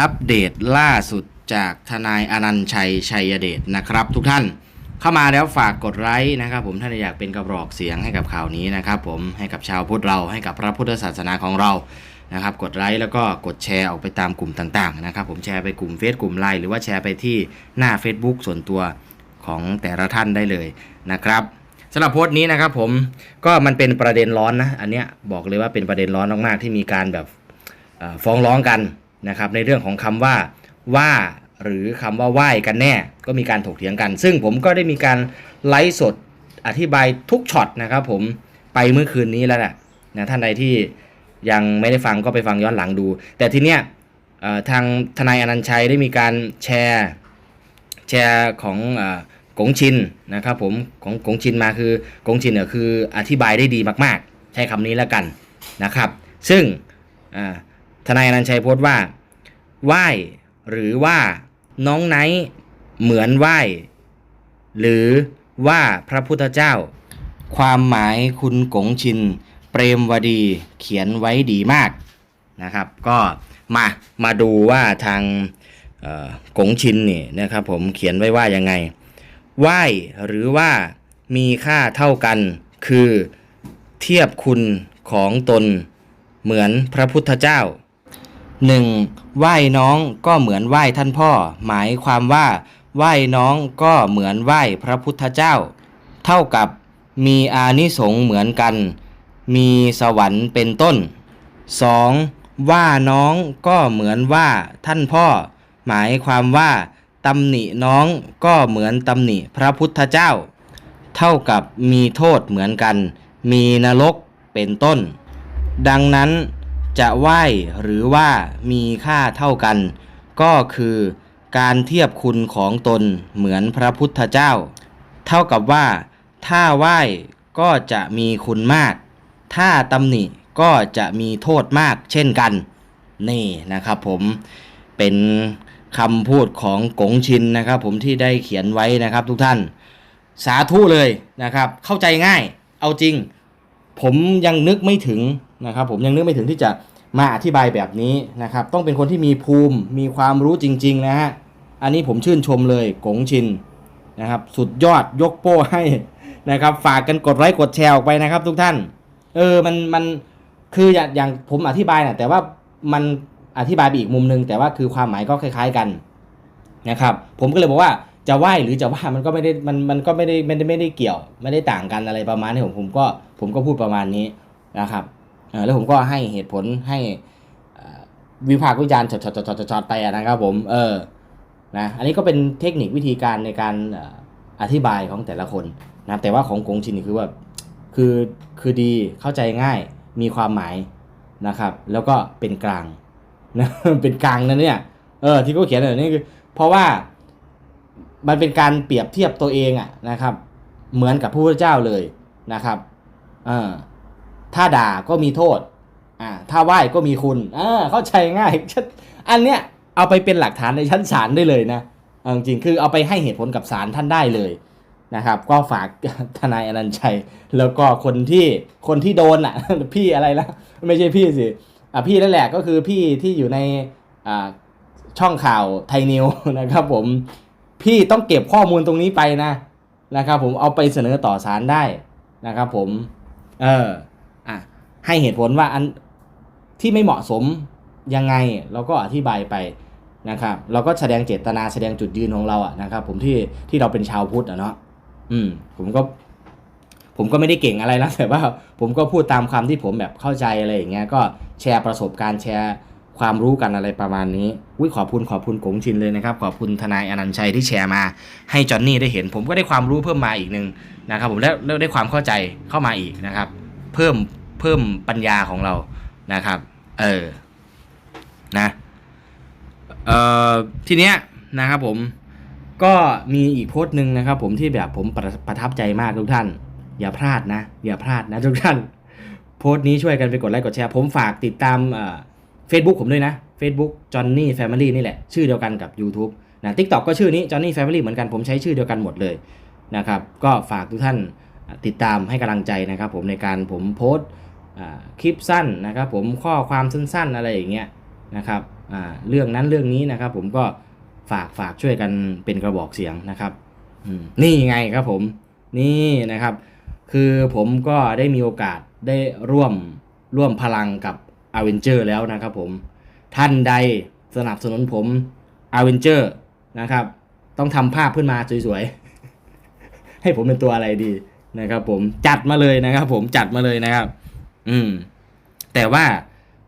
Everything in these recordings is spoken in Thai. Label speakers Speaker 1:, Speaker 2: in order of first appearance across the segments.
Speaker 1: อัปเดตล่าสุดจากทนายอนันชัยชัยเดชนะครับ ทุกท่านเข้ามาแล้วฝากกดไลค์นะครับผมถ้านอยากเป็นกระบอกเสียงให้กับข่าวนี้นะครับผมให้กับชาวพุทธเราให้กับพระพุทธศาสนาของเรานะครับกดไลค์แล้วก็กดแชร์ออกไปตามกลุ่มต่างๆนะครับผมแชร์ไปกลุ่มเฟซกลุ่มไลน์หรือว่าแชร์ไปที่หน้า Facebook ส่วนตัวของแต่ละท่านได้เลยนะครับสำหรับโพสต์นี้นะครับผมก็มันเป็นประเด็นร้อนนะอันเนี้ยบอกเลยว่าเป็นประเด็นร้อนมากๆที่มีการแบบฟ้องร้องกัน นะครับในเรื่องของคำว่าว่าหรือคำว่าไหว้กันแน่ ก็มีการถกเถียงกัน ซึ่งผมก็ได้มีการไลฟ์สดอธิบายทุกช็อตนะครับผมไปเมื่อคืนนี้แล้วแหละนะท่านใดที่ยังไม่ได้ฟังก็ไปฟังย้อนหลังดู แต่ทีเนี้ยทางทนายอนันชัยได้มีการแชร์แชร์ของอกงชินนะครับผมของกงชินมาคือกงชินเนี่ยคืออธิบายได้ดีมาก ๆ ใช้คำนี้แล้วกันนะครับ ซึ่งอ่า ทนายอนันชัยโพสต์ว่าไหว้หรือว่าน้องไนท์เหมือนไหว้หรือว่าพระพุทธเจ้า ความหมายคุณกงชิน เปรมวดีเขียนไว้ดีมากนะครับ ก็มามาดูว่าทางกงชินนี่นะครับผมเขียนไว้ว่ายังไง ไหว้หรือว่ามีค่าเท่ากัน คือเทียบคุณของตนเหมือนพระพุทธเจ้า หนึ่งไหว้น้องก็เหมือนไหว้ท่านพ่อ หมายความว่า ไหว้น้องก็เหมือนไหว้พระพุทธเจ้า เท่ากับมีอานิสงส์เหมือนกัน มีสวรรค์เป็นต้น 2. ว่าน้องก็เหมือนว่าท่านพ่อ หมายความว่าตำหนิน้องก็เหมือนตำหนิพระพุทธเจ้า เท่ากับมีโทษเหมือนกัน มีนรกเป็นต้น ดังนั้น จะไหว้หรือว่ามีค่าเท่ากัน ก็คือการเทียบคุณของตนเหมือนพระพุทธเจ้า เท่ากับว่า ถ้าไหว้ก็จะมีคุณมาก ถ้าตำหนิก็จะมีโทษมากเช่นกัน นี่นะครับผมเป็นคำพูดของกงชินนะครับ ผมที่ได้เขียนไว้นะครับทุกท่าน สาธุเลยนะครับ เข้าใจง่าย เอาจริง ผมยังนึกไม่ถึงนะครับ ผมยังนึกไม่ถึงที่จะมาอธิบายแบบนี้นะครับ ต้องเป็นคนที่มีภูมิมีความรู้จริง ๆ นะฮะอันนี้ผมชื่นชมเลยกงชินนะครับ สุดยอดยกโป้ให้นะครับ ฝากกันกดไลค์กดแชร์ออกไปนะครับ ทุกท่าน เออมันมันคืออย่างอย่างผมอธิบายนะแต่ว่ามันอธิบายไปอีกมุมนึง แต่ว่าคือความหมายก็คล้าย ๆกันนะครับ ผมก็เลยบอกว่า จะไหว้หรือจะว่ามันก็ไม่ได้มันมันก็ไม่ได้ไม่ได้ไม่ได้เกี่ยว ไม่ได้ต่างกันอะไรประมาณนี้ผมผมก็ผมก็พูดประมาณนี้นะครับเออแล้วผมก็ให้เหตุผลให้วิพากษ์วิจารณ์ช็อตๆๆๆไปอะนะครับผมเออนะอันนี้ก็เป็นเทคนิควิธีการในการอธิบายของแต่ละคนนะแต่ว่าของกงชินคือว่าคือคือดีเข้าใจง่ายมีความหมายนะครับ แล้วก็เป็นกลางนะเป็นกลางนะเนี่ยเออที่เขาเขียนแบบนี้คือเพราะว่า มันเป็นการเปรียบเทียบตัวเองอะนะครับ เหมือนกับพระพุทธเจ้าเลยนะครับเออถ้าด่าก็มีโทษอ่าถ้าไหว้ก็มีคุณอ่าเข้าใจง่ายชัดอันเนี้ยเอาไปเป็นหลักฐานในชั้นศาลได้เลยนะจริงๆคือเอาไปให้เหตุผลกับศาลท่านได้เลยนะครับ ก็ฝากทนายอนันต์ชัย แล้วก็คนที่คนที่โดนอะ พี่อะไรละไม่ใช่พี่สิอะพี่นั่นแหละก็คือพี่ที่อยู่ในอ่าช่องข่าวไทยนิวนะครับผม พี่ต้องเก็บข้อมูลตรงนี้ไปนะนะครับ ผมเอาไปเสนอต่อศาลได้นะครับ ผม เอออะให้เหตุผลว่าอันที่ไม่เหมาะสมยังไงเราก็อธิบายไปนะครับ เราก็แสดงเจตนาแสดงจุดยืนของเราอะนะครับ ผมที่ที่เราเป็นชาวพุทธอะเนาะอืม ผมก็ ผมก็ไม่ได้เก่งอะไรนะแต่ว่า ผมก็พูดตามความที่ผมแบบเข้าใจอะไรอย่างเงี้ยก็แชร์ประสบการณ์แชร์ ความรู้กันอะไรประมาณนี้อุ้ยขอบคุณขอบคุณกงชินเลยนะครับ ขอบคุณทนายอนันต์ชัยที่แชร์มา ให้จอนนี่ได้เห็น ผมก็ได้ความรู้เพิ่มมาอีกหนึ่งนะครับ ผมแล้วได้ความเข้าใจเข้ามาอีกนะครับ เพิ่มเพิ่มปัญญาของเรานะครับ เออนะเอ่อทีเนี้ยนะครับผมก็มีอีกโพสต์หนึ่งนะครับ ผมที่แบบผมประประทับใจมากทุกท่าน อย่าพลาดนะ อย่าพลาดนะทุกท่าน โพสต์นี้ช่วยกันไปกดไลค์กดแชร์ ผมฝากติดตามเฟซ บุ๊กผมด้วยนะ Facebook Johnny Family นี่แหละ ชื่อเดียวกันกับ YouTube นะ TikTok ก็ชื่อนี้ Johnny Family เหมือนกันผมใช้ชื่อเดียวกันหมดเลยนะครับก็ฝากทุกท่านติดตามให้กำลังใจนะครับผมในการผมโพสคลิปสั้นนะครับผมข้อความสั้นๆอะไรอย่างเงี้ยนะครับเรื่องนั้นเรื่องนี้นะครับผมก็ฝากฝากช่วยกันเป็นกระบอกเสียงนะครับนี่ไงครับผมนี่นะครับ คือผมก็ได้มีโอกาสได้ร่วมร่วมพลังกับ a v e n g e r แล้วนะครับผม ท่านใดสนับสนุนผม a v e n g e r นะครับ ต้องทำภาพขึ้นมาสวยๆ ให้ผมเป็นตัวอะไรดีนะครับผมจัดมาเลยนะครับ ผมจัดมาเลยนะครับ อืม แต่ว่า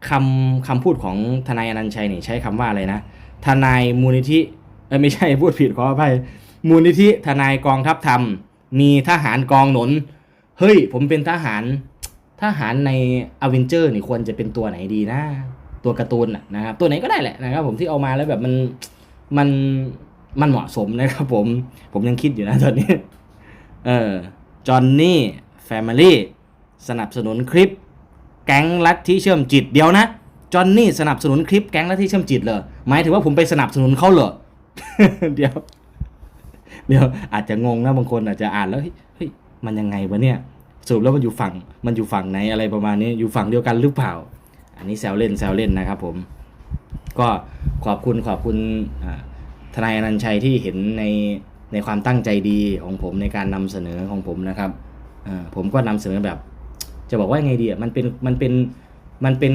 Speaker 1: คำคำพูดของทนายอนันชัยนี่ใช้คำว่าอะไรนะ ทนายมูลนิธิเอ้ไม่ใช่พูดผิดขออภัยมูลนิธิทนายกองทัพธรรม มีทหารกองหนุนเฮ้ย ผมเป็นทหาร ทหารในอเวนเจอร์นี่ควรจะเป็นตัวไหนดีนะ ตัวการ์ตูนนะครับ ตัวไหนก็ได้แหละนะครับผมที่เอามาแล้วแบบมันมันมันเหมาะสมนะครับผม ผมยังคิดอยู่นะตอนนี้ เออจอห์นนี่แฟมิลี่สนับสนุนคลิป แก๊งลัทธิเชื่อมจิตเดียวนะจอห์นนี่สนับสนุนคลิปแก๊งลัทธิเชื่อมจิตเหรอหมายถึงว่าผมไปสนับสนุนเขาเหรอเดี๋ยว เดี๋ยวอาจจะงงนะบางคนอาจจะอ่านแล้วเฮ้ยมันยังไงวะเนี่ย สรุปแล้วมันอยู่ฝั่งมันอยู่ฝั่งไหนอะไรประมาณนี้อยู่ฝั่งเดียวกันหรือเปล่า อันนี้แซวเล่นแซวเล่นนะครับผม ก็ขอบคุณขอบคุณทนายอนันชัยที่เห็นในในความตั้งใจดีของผมในการนำเสนอของผมนะครับผมก็นำเสนอแบบ จะบอกว่าไงดีอะมันเป็นมันเป็นมันเป็น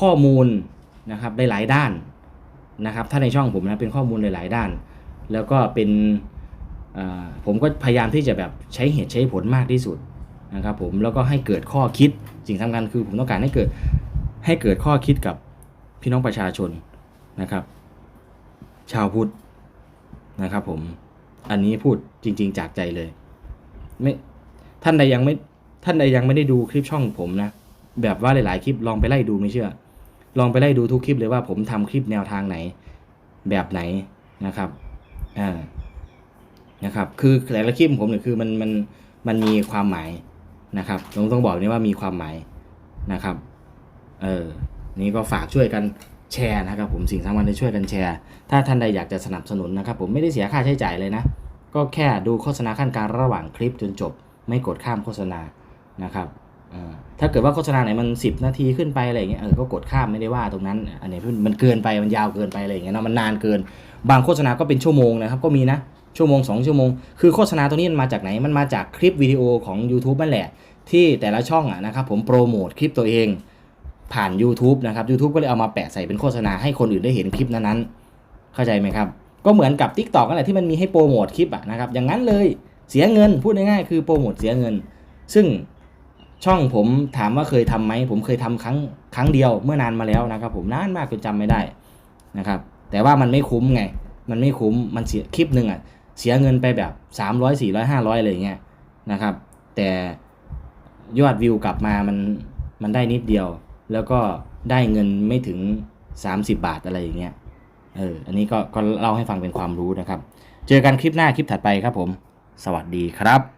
Speaker 1: ข้อมูลนะครับหลายด้านนะครับ ถ้าในช่องผมนะเป็นข้อมูลหลาย ๆ ด้าน แล้วก็เป็น ผมก็พยายามที่จะแบบใช้เหตุใช้ผลมากที่สุดนะครับผมแล้วก็ให้เกิดข้อคิดสิ่งสำคัญคือผมต้องการให้เกิดให้เกิดข้อคิดกับพี่น้องประชาชนนะครับ ชาวพุทธนะครับ ผมอันนี้พูดจริง ๆ จากใจเลยไม่ท่านใดยังไม่ท่านใดยังไม่ได้ดูคลิปช่องผมนะแบบว่าหลายๆคลิปลองไปไล่ดูไม่เชื่อ ลองไปไล่ดูทุกคลิปเลยว่าผมทำคลิปแนวทางไหน แบบไหนนะครับอ่า นะครับ คือแต่ละคลิปของผมเนี่ยคือมันมันมันมีความหมายนะครับต้องต้องบอกนี่ว่ามีความหมายนะครับ เออ นี่ก็ฝากช่วยกันแชร์นะครับ ผมสิ่งสำคัญที่ช่วยกันแชร์ ถ้าท่านใดอยากจะสนับสนุนนะครับ ผมไม่ได้เสียค่าใช้จ่ายเลยนะ ก็แค่ดูโฆษณาขั้นกลางระหว่างคลิปจนจบ ไม่กดข้ามโฆษณานะครับถ้าเกิดว่าโฆษณาไหนมัน 10 นาทีขึ้นไปอะไรอย่างเงี้ยเออก็กดข้ามไม่ได้ว่าตรงนั้น อันนี้มันเกินไปมันยาวเกินไปอะไรอย่างเงี้ยเนาะมันนานเกิน บางโฆษณาก็เป็นชั่วโมงนะครับก็มีนะ ชั่วโมง 2 ชั่วโมง คือโฆษณาตัวนี้มันมาจากไหน มันมาจากคลิปวิดีโอของ YouTube นั่นแหละ ที่แต่ละช่องอะนะครับผมโปรโมทคลิปตัวเองผ่าน YouTube นะครับ YouTube ก็เลยเอามาแปะใส่เป็นโฆษณาให้คนอื่นได้เห็นคลิปนั้นๆ เข้าใจไหมครับ ก็เหมือนกับ Tik t o อกนั่นแหละที่มันมีให้โปรโมทคลิปอะนะครับอย่างนั้นเลยเสียเงินพูดง่ายๆคือโปรโมทเสียเงิน ซึ่งช่องผมถามว่าเคยทำไหมผมเคยทำครั้งครั้งเดียวเมื่อนานมาแล้วนะครับ ผมนานมากจนจำไม่ได้นะครับแต่ว่ามันไม่คุ้มไง มันไม่คุ้มมันเสียคลิปหนึ่งอะ เสียเงินไปแบบ 300 400 500อะไรอย่างเงี้ยนะครับ แต่ยอดวิวกลับมามันมันได้นิดเดียว แล้วก็ได้เงินไม่ถึง 30 บาทอะไรอย่างเงี้ยเอออันนี้ก็ก็เล่าให้ฟังเป็นความรู้นะครับ เจอกันคลิปหน้าคลิปถัดไปครับผม สวัสดีครับ